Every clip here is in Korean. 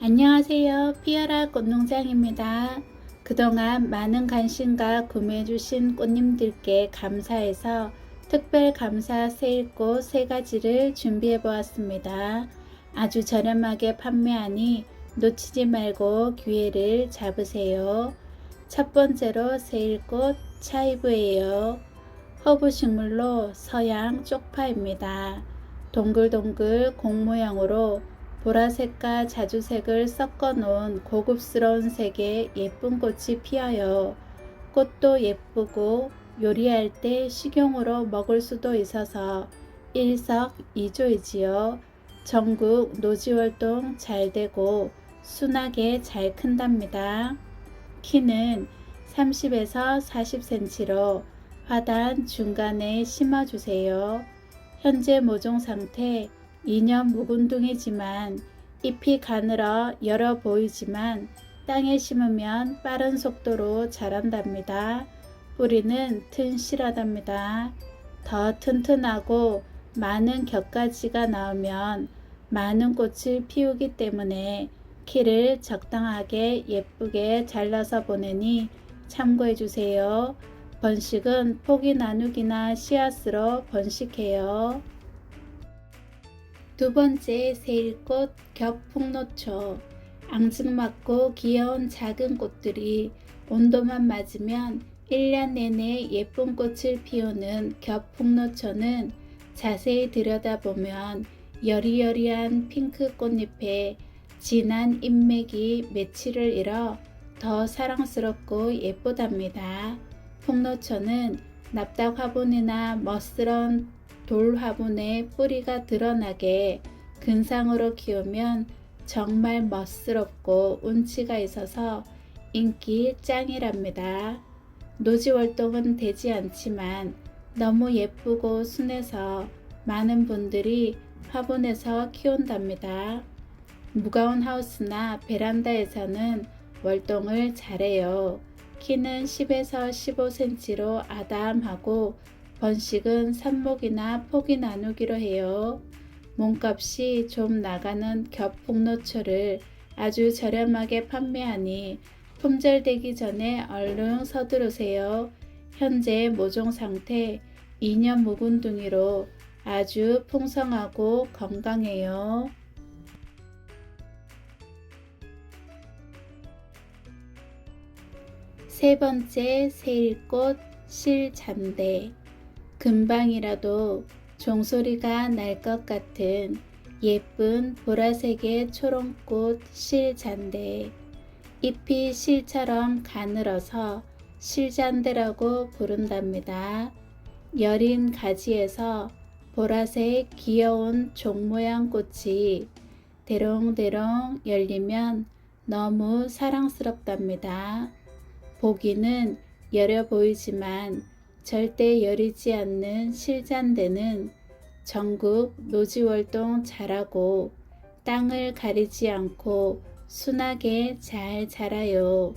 안녕하세요. 피어라 꽃농장입니다. 그동안 많은 관심과 구매해주신 꽃님들께 감사해서 특별 감사 세일꽃 세 가지를 준비해 보았습니다. 아주 저렴하게 판매하니 놓치지 말고 기회를 잡으세요. 첫 번째로 세일꽃 차이브예요. 허브 식물로 서양 쪽파입니다. 동글동글 공 모양으로 보라색과 자주색을 섞어 놓은 고급스러운 색의 예쁜 꽃이 피어요. 꽃도 예쁘고 요리할 때 식용으로 먹을 수도 있어서 일석이조이지요. 전국 노지활동 잘 되고 순하게 잘 큰답니다. 키는 30에서 40cm로 화단 중간에 심어주세요. 현재 모종 상태 2년 묵은둥이지만 잎이 가늘어 열어 보이지만 땅에 심으면 빠른 속도로 자란답니다. 뿌리는 튼실하답니다. 더 튼튼하고 많은 겹가지가 나오면 많은 꽃을 피우기 때문에 키를 적당하게 예쁘게 잘라서 보내니 참고해 주세요. 번식은 포기 나누기나 씨앗으로 번식해요. 두 번째 세일꽃 겹풍노초 앙증맞고 귀여운 작은 꽃들이 온도만 맞으면 1년 내내 예쁜 꽃을 피우는 겹풍노초는 자세히 들여다보면 여리여리한 핑크 꽃잎에 진한 잎맥이 매치를 잃어 더 사랑스럽고 예쁘답니다. 풍노초는 납작 화분이나 멋스런 돌 화분에 뿌리가 드러나게 근상으로 키우면 정말 멋스럽고 운치가 있어서 인기 짱이랍니다. 노지 활동은 되지 않지만 너무 예쁘고 순해서 많은 분들이 화분에서 키운답니다. 무거운 하우스나 베란다에서는 월동을 잘해요. 키는 10에서 15cm로 아담하고 번식은 삽목이나 포기 나누기로 해요. 몸값이 좀 나가는 겹폭노초를 아주 저렴하게 판매하니 품절되기 전에 얼른 서두르세요. 현재 모종 상태 2년 묵은 둥이로 아주 풍성하고 건강해요. 세 번째 세일꽃 실잔대 금방이라도 종소리가 날 것 같은 예쁜 보라색의 초롱꽃 실잔대 잎이 실처럼 가늘어서 실잔대라고 부른답니다. 여린 가지에서 보라색 귀여운 종 모양 꽃이 대롱대롱 열리면 너무 사랑스럽답니다. 보기는 여려 보이지만 절대 여리지 않는 실잔대는 전국 노지월동 잘하고 땅을 가리지 않고 순하게 잘 자라요.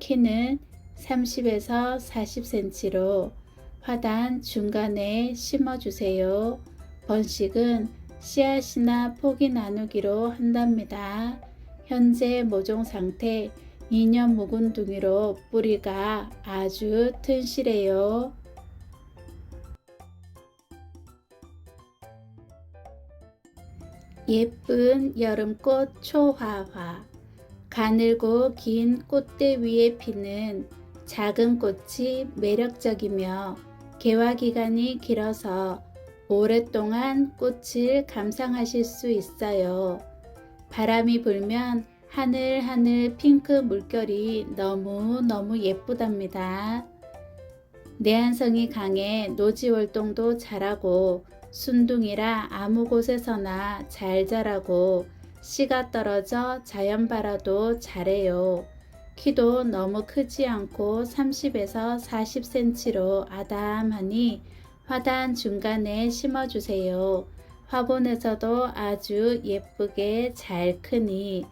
키는 30에서 40cm로 화단 중간에 심어주세요. 번식은 씨앗이나 포기 나누기로 한답니다. 현재 모종 상태 2년 묵은 둥이로 뿌리가 아주 튼실해요. 예쁜 여름꽃 초화화 가늘고 긴 꽃대 위에 피는 작은 꽃이 매력적이며 개화 기간이 길어서 오랫동안 꽃을 감상하실 수 있어요. 바람이 불면 하늘 하늘 핑크 물결이 너무 너무 예쁘답니다. 내한성이 강해 노지월동도 잘하고 순둥이라 아무 곳에서나 잘 자라고 씨가 떨어져 자연발화도 잘해요. 키도 너무 크지 않고 30에서 40cm로 아담하니 화단 중간에 심어주세요. 화분에서도 아주 예쁘게 잘 크니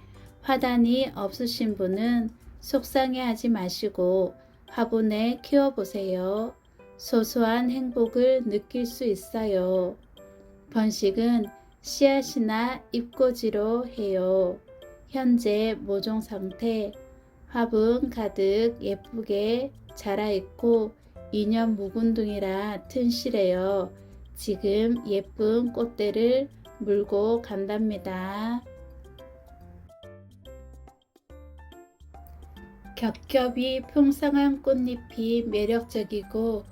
화단이 없으신 분은 속상해 하지 마시고 화분에 키워보세요. 소소한 행복을 느낄 수 있어요. 번식은 씨앗이나 잎꽂이로 해요. 현재 모종 상태 화분 가득 예쁘게 자라있고 2년 묵은둥이라 튼실해요. 지금 예쁜 꽃대를 물고 간답니다. 겹겹이 풍성한 꽃잎이 매력적이고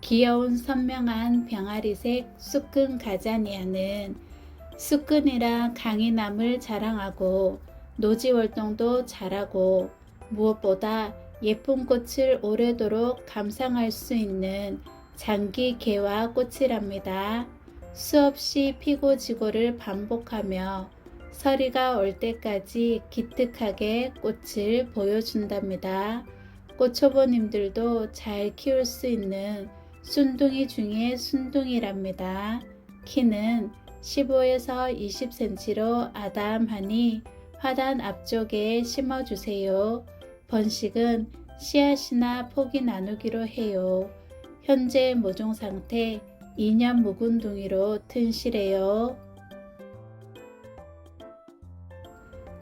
귀여운 선명한 병아리색 수끈 가자니아는 수끈이랑 강인함을 자랑하고 노지 활동도 잘하고 무엇보다 예쁜 꽃을 오래도록 감상할 수 있는 장기 개화 꽃이랍니다. 수없이 피고 지고를 반복하며 서리가 올 때까지 기특하게 꽃을 보여준답니다. 꽃초보님들도 잘 키울 수 있는 순둥이 중에 순둥이랍니다. 키는 15에서 20cm로 아담하니 화단 앞쪽에 심어주세요. 번식은 씨앗이나 포기 나누기로 해요. 현재 모종 상태 2년 묵은 둥이로 튼실해요.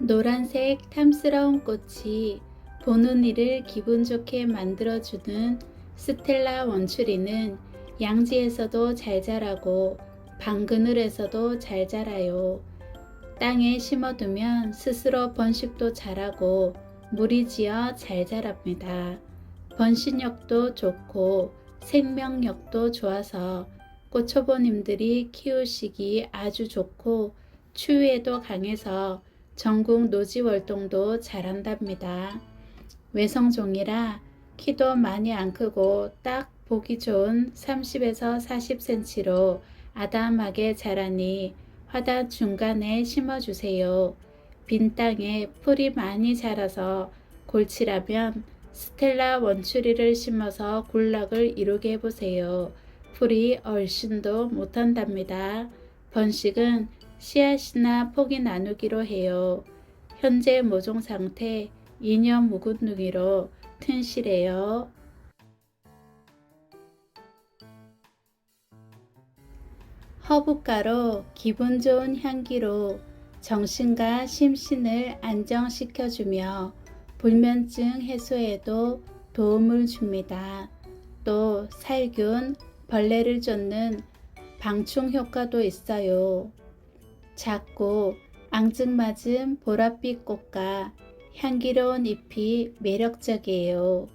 노란색 탐스러운 꽃이 보는 이를 기분 좋게 만들어주는 스텔라 원추리는 양지에서도 잘 자라고 방그늘에서도 잘 자라요. 땅에 심어두면 스스로 번식도 잘하고 물이 지어 잘 자랍니다. 번식력도 좋고 생명력도 좋아서 꽃초보님들이 키우시기 아주 좋고 추위에도 강해서 전국 노지 월동도 잘한답니다. 외성종이라 키도 많이 안 크고 딱 보기 좋은 30에서 40cm로 아담하게 자라니 화단 중간에 심어주세요. 빈 땅에 풀이 많이 자라서 골치라면 스텔라 원추리를 심어서 군락을 이루게 해보세요. 풀이 얼씬도 못한답니다. 번식은 씨앗이나 포기 나누기로 해요. 현재 모종 상태 2년 묵은둥이로 튼실해요. 허브가로 기분 좋은 향기로 정신과 심신을 안정시켜주며 불면증 해소에도 도움을 줍니다. 또 살균, 벌레를 쫓는 방충 효과도 있어요. 작고 앙증맞은 보랏빛 꽃과 향기로운 잎이 매력적이에요.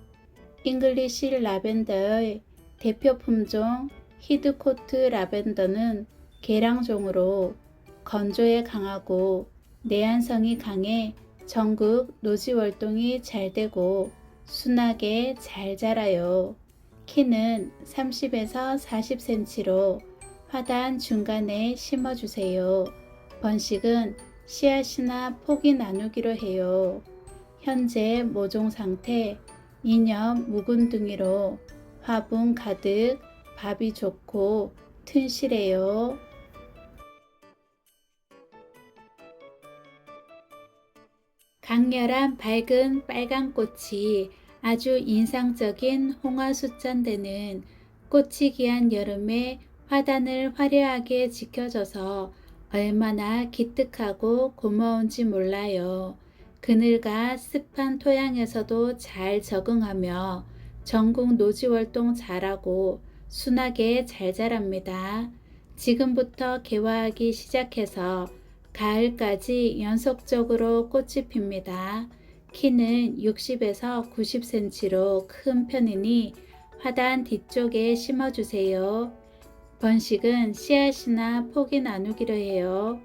잉글리시 라벤더의 대표 품종 히드코트 라벤더는 계량종으로 건조에 강하고 내한성이 강해 전국 노지 월동이 잘 되고 순하게 잘 자라요. 키는 30에서 40cm로 화단 중간에 심어주세요. 번식은 씨앗이나 포기 나누기로 해요. 현재 모종 상태 2년 묵은둥이로 화분 가득 밥이 좋고 튼실해요. 강렬한 밝은 빨간 꽃이 아주 인상적인 홍화숫잔대는 꽃이 귀한 여름에 화단을 화려하게 지켜줘서 얼마나 기특하고 고마운지 몰라요. 그늘과 습한 토양에서도 잘 적응하며 전국 노지 활동 잘하고 순하게 잘 자랍니다. 지금부터 개화하기 시작해서 가을까지 연속적으로 꽃이 핍니다. 키는 60에서 90cm로 큰 편이니 화단 뒤쪽에 심어주세요. 번식은 씨앗이나 포기 나누기로 해요.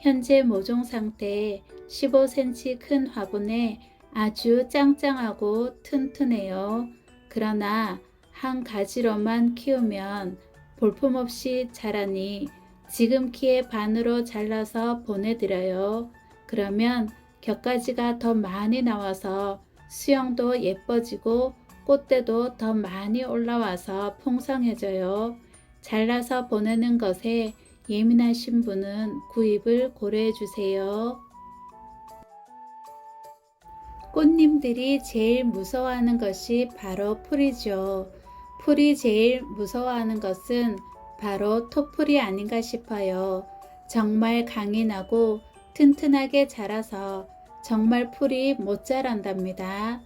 현재 모종 상태 15cm 큰 화분에 아주 짱짱하고 튼튼해요. 그러나 한 가지로만 키우면 볼품없이 자라니 지금 키의 반으로 잘라서 보내드려요. 그러면 곁가지가 더 많이 나와서 수영도 예뻐지고 꽃대도 더 많이 올라와서 풍성해져요. 잘라서 보내는 것에 예민하신 분은 구입을 고려해 주세요. 꽃님들이 제일 무서워하는 것이 바로 풀이죠. 풀이 제일 무서워하는 것은 바로 토풀이 아닌가 싶어요. 정말 강인하고 튼튼하게 자라서 정말 풀이 못 자란답니다.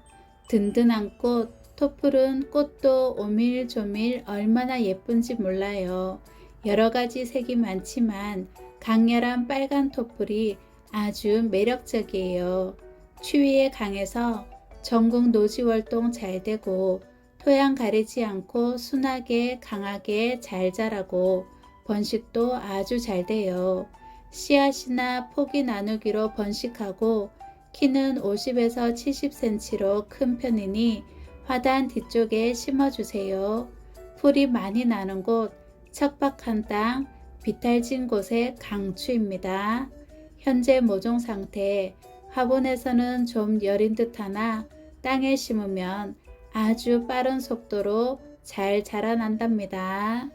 든든한 꽃, 토풀은 꽃도 오밀조밀 얼마나 예쁜지 몰라요. 여러 가지 색이 많지만 강렬한 빨간 토풀이 아주 매력적이에요. 추위에 강해서 전국 노지 활동 잘 되고 토양 가리지 않고 순하게 강하게 잘 자라고 번식도 아주 잘 돼요. 씨앗이나 포기 나누기로 번식하고 키는 50에서 70cm로 큰 편이니 화단 뒤쪽에 심어주세요. 풀이 많이 나는 곳, 척박한 땅, 비탈진 곳의 강추입니다. 현재 모종 상태, 화분에서는 좀 여린 듯 하나 땅에 심으면 아주 빠른 속도로 잘 자라난답니다.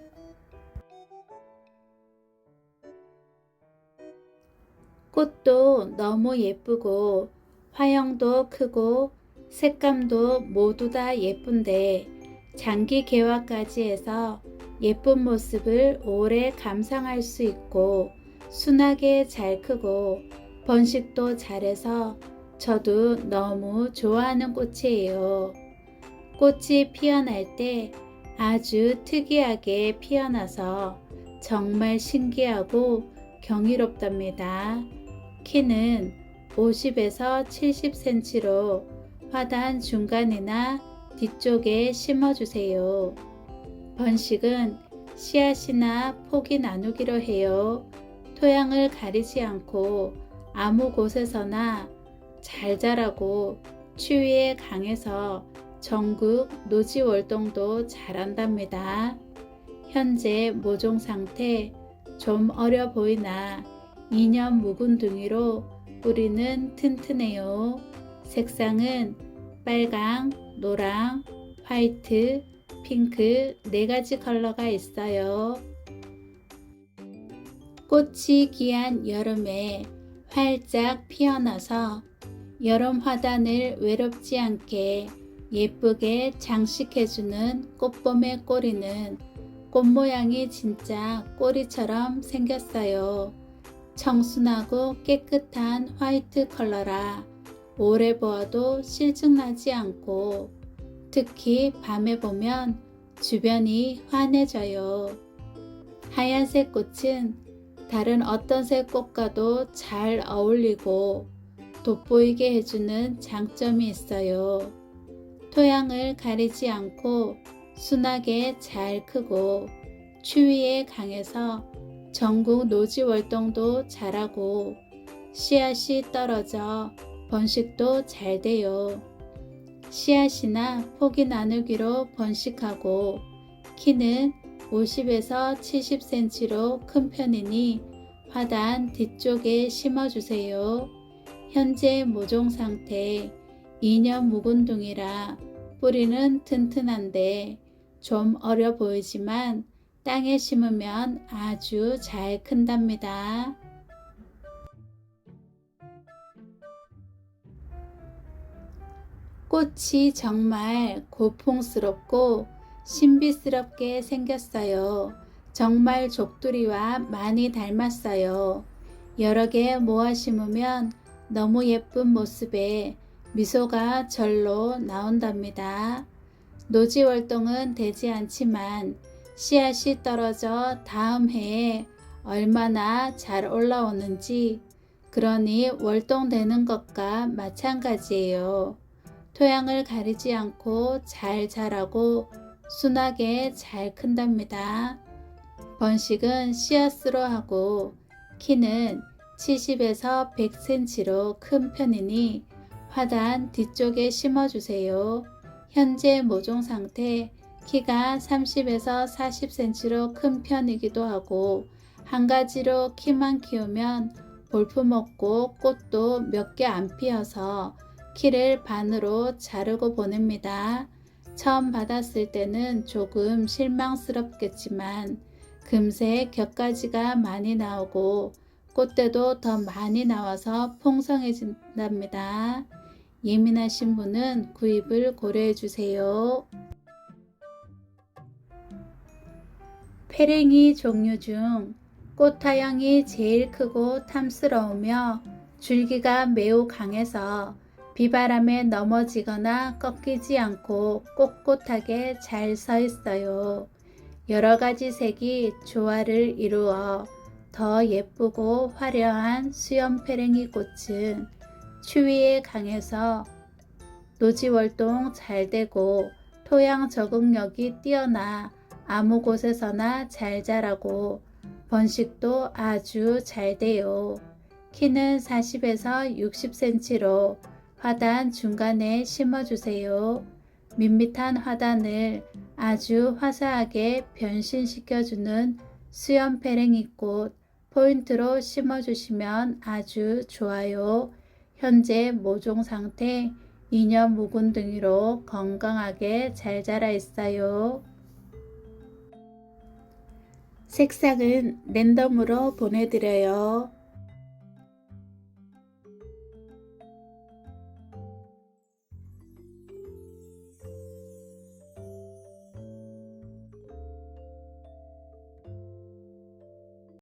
꽃도 너무 예쁘고 화형도 크고 색감도 모두 다 예쁜데 장기 개화까지 해서 예쁜 모습을 오래 감상할 수 있고 순하게 잘 크고 번식도 잘해서 저도 너무 좋아하는 꽃이에요. 꽃이 피어날 때 아주 특이하게 피어나서 정말 신기하고 경이롭답니다. 키는 50에서 70cm로 화단 중간이나 뒤쪽에 심어주세요. 번식은 씨앗이나 포기 나누기로 해요. 토양을 가리지 않고 아무 곳에서나 잘 자라고 추위에 강해서 전국 노지 월동도 잘한답니다. 현재 모종 상태 좀 어려 보이나 2년 묵은 둥이로 뿌리는 튼튼해요. 색상은 빨강, 노랑, 화이트, 핑크 네 가지 컬러가 있어요. 꽃이 귀한 여름에 활짝 피어나서 여름 화단을 외롭지 않게 예쁘게 장식해주는 꽃봄의 꼬리는 꽃 모양이 진짜 꼬리처럼 생겼어요. 청순하고 깨끗한 화이트 컬러라 오래 보아도 실증나지 않고 특히 밤에 보면 주변이 환해져요. 하얀색 꽃은 다른 어떤 색 꽃과도 잘 어울리고 돋보이게 해주는 장점이 있어요. 토양을 가리지 않고 순하게 잘 크고 추위에 강해서 전국 노지 월동도 잘하고 씨앗이 떨어져 번식도 잘 돼요. 씨앗이나 포기 나누기로 번식하고 키는 50에서 70cm로 큰 편이니 화단 뒤쪽에 심어주세요. 현재 모종 상태 2년 묵은 둥이라 뿌리는 튼튼한데 좀 어려 보이지만 땅에 심으면 아주 잘 큰답니다. 꽃이 정말 고풍스럽고 신비스럽게 생겼어요. 정말 족두리와 많이 닮았어요. 여러 개 모아 심으면 너무 예쁜 모습에 미소가 절로 나온답니다. 노지 활동은 되지 않지만 씨앗이 떨어져 다음 해에 얼마나 잘 올라오는지 그러니 월동되는 것과 마찬가지예요. 토양을 가리지 않고 잘 자라고 순하게 잘 큰답니다. 번식은 씨앗으로 하고 키는 70에서 100cm로 큰 편이니 화단 뒤쪽에 심어주세요. 현재 모종 상태 키가 30에서 40cm로 큰 편이기도 하고 한 가지로 키만 키우면 볼품없고 꽃도 몇 개 안 피어서 키를 반으로 자르고 보냅니다. 처음 받았을 때는 조금 실망스럽겠지만 금세 격가지가 많이 나오고 꽃대도 더 많이 나와서 풍성해진답니다. 예민하신 분은 구입을 고려해 주세요. 페랭이 종류 중 꽃타양이 제일 크고 탐스러우며 줄기가 매우 강해서 비바람에 넘어지거나 꺾이지 않고 꼿꼿하게 잘 서 있어요. 여러 가지 색이 조화를 이루어 더 예쁘고 화려한 수염페랭이 꽃은 추위에 강해서 노지월동 잘 되고 토양 적응력이 뛰어나 아무 곳에서나 잘 자라고 번식도 아주 잘 돼요. 키는 40에서 60cm로 화단 중간에 심어주세요. 밋밋한 화단을 아주 화사하게 변신시켜주는 수염페랭이 꽃 포인트로 심어주시면 아주 좋아요. 현재 모종 상태 2년 묵은 등이로 건강하게 잘 자라 있어요. 색상은 랜덤으로 보내드려요.